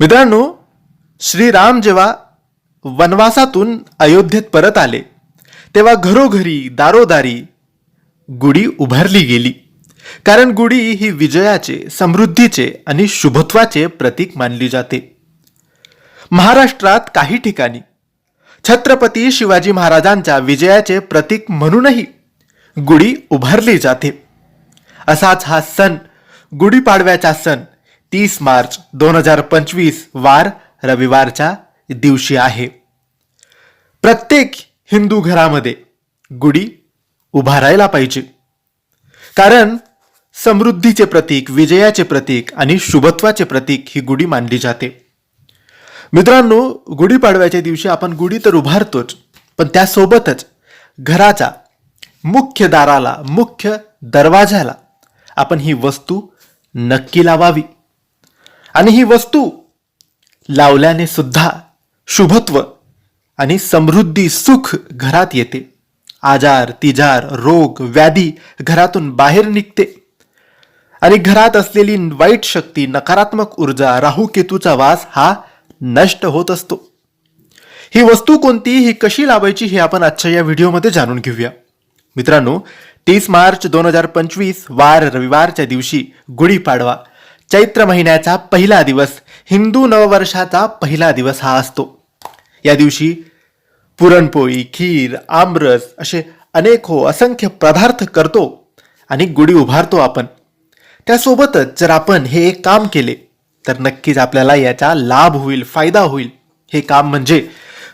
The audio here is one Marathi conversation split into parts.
मित्रांनो श्रीराम जेव्हा वनवासातून अयोध्येत परत आले तेव्हा घरोघरी दारोदारी गुढी उभारली गेली. कारण गुढी ही विजयाचे समृद्धीचे आणि शुभत्वाचे प्रतीक मानली जाते. महाराष्ट्रात काही ठिकाणी छत्रपती शिवाजी महाराजांच्या विजयाचे प्रतीक म्हणूनही गुढी उभारली जाते. असाच हा सण गुढीपाडव्याचा सण तीस मार्च दोन हजार पंचवीस वार रविवारच्या दिवशी आहे. प्रत्येक हिंदू घरामध्ये गुढी उभारायला पाहिजे. कारण समृद्धीचे प्रतीक विजयाचे प्रतीक आणि शुभत्वाचे प्रतीक ही गुढी मानली जाते. मित्रांनो गुढीपाडव्याच्या दिवशी आपण गुढी तर उभारतोच पण त्यासोबतच घराच्या मुख्य दाराला मुख्य दरवाजाला आपण ही वस्तू नक्की लावावी. आणि ही वस्तू लावल्याने सुद्धा शुभत्व आणि समृद्धी सुख घरात येते. आजार तिजार रोग व्याधी घरातून बाहेर निघते. आणि घरात असलेली वाईट शक्ती नकारात्मक ऊर्जा राहू केतूचा वास हा नष्ट होत असतो. ही वस्तू कोणती ही कशी लावायची हे आपण आजच्या या व्हिडिओमध्ये जाणून घेऊया. मित्रांनो तीस मार्च दोन हजार पंचवीस वार रविवारच्या दिवशी गुढीपाडवा. चैत्र महिन्याचा पहिला दिवस हिंदू नववर्षाचा पहिला दिवस हा असतो. या दिवशी पुरणपोळी खीर आमरस असे अनेक हो असंख्य पदार्थ करतो आणि गुढी उभारतो आपण. त्यासोबतच जर आपण हे एक काम केले तर नक्कीच आपल्याला याचा लाभ होईल फायदा होईल. हे काम म्हणजे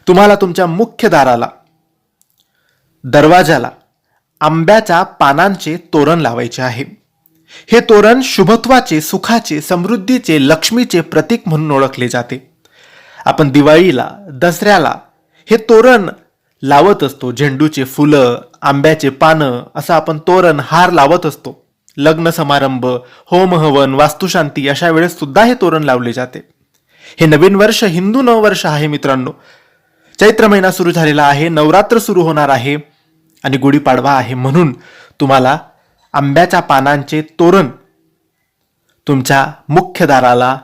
तुम्हाला तुमच्या मुख्य दाराला दरवाजाला आंब्याच्या पानांचे तोरण लावायचे आहे. हे तोरण शुभत्वाचे सुखाचे समृद्धीचे लक्ष्मीचे प्रतीक म्हणून ओळखले जाते. आपण दिवाळीला दसऱ्याला हे तोरण लावत असतो. झेंडूचे फुलं आंब्याचे पानं असं आपण तोरण हार लावत असतो. लग्न समारंभ होम हवन वास्तुशांती अशा वेळेस सुद्धा हे तोरण लावले जाते. हे नवीन वर्ष हिंदू नववर्ष आहे मित्रांनो. चैत्र महिना सुरू झालेला आहे नवरात्र सुरू होणार आहे आणि गुढीपाडवा आहे म्हणून तुम्हाला आंब्याच्या पानांचे तोरण. तुमच्या मुख्य दाराला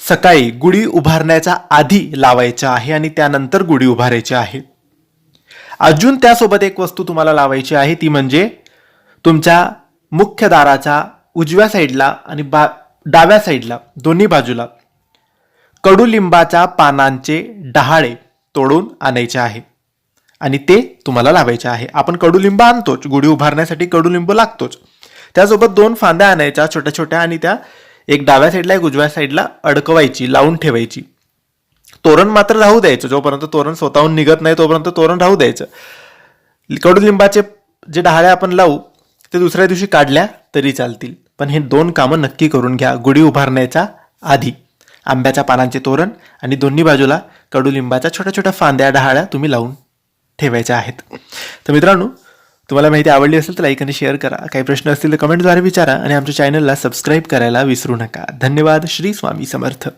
सकाळी गुढी उभारण्याच्या आधी लावायचं आहे आणि त्यानंतर गुढी उभारायची आहे. अजून त्यासोबत एक वस्तू तुम्हाला लावायची आहे ती म्हणजे तुमच्या मुख्य दाराच्या उजव्या साईडला आणि बा डाव्या साईडला दोन्ही बाजूला कडुलिंबाच्या पानांचे डहाळे तोडून आणायचे आहे. आणि ते तुम्हाला लावायचे आहे. आपण कडुलिंब आणतोच. गुढी उभारण्यासाठी कडुलिंब लागतोच. त्यासोबत दोन फांद्या आणायच्या छोट्या छोट्या आणि त्या एक डाव्या साईडला एक उजव्या साईडला अडकवायची लावून ठेवायची. तोरण मात्र राहू द्यायचं. जोपर्यंत तोरण स्वतःहून निघत नाही तोपर्यंत तोरण राहू द्यायचं. कडुलिंबाचे जे डहाळे आपण लावू ते दुसऱ्या दिवशी काढल्या तरी चालतील. पण हे दोन कामं नक्की करून घ्या. गुढी उभारण्याच्या आधी आंब्याच्या पानांचे तोरण आणि दोन्ही बाजूला कडुलिंबाच्या छोट्या छोट्या फांद्या डहाळ्या तुम्ही लावून ठेवायच्या आहेत. तर मित्रांनो तुम्हाला माहिती आवडली असेल तर लाईक आणि शेअर करा. काही प्रश्न असतील तर कमेंटद्वारे विचारा आणि आमच्या चॅनलला सबस्क्राईब करायला विसरू नका. धन्यवाद. श्री स्वामी समर्थ.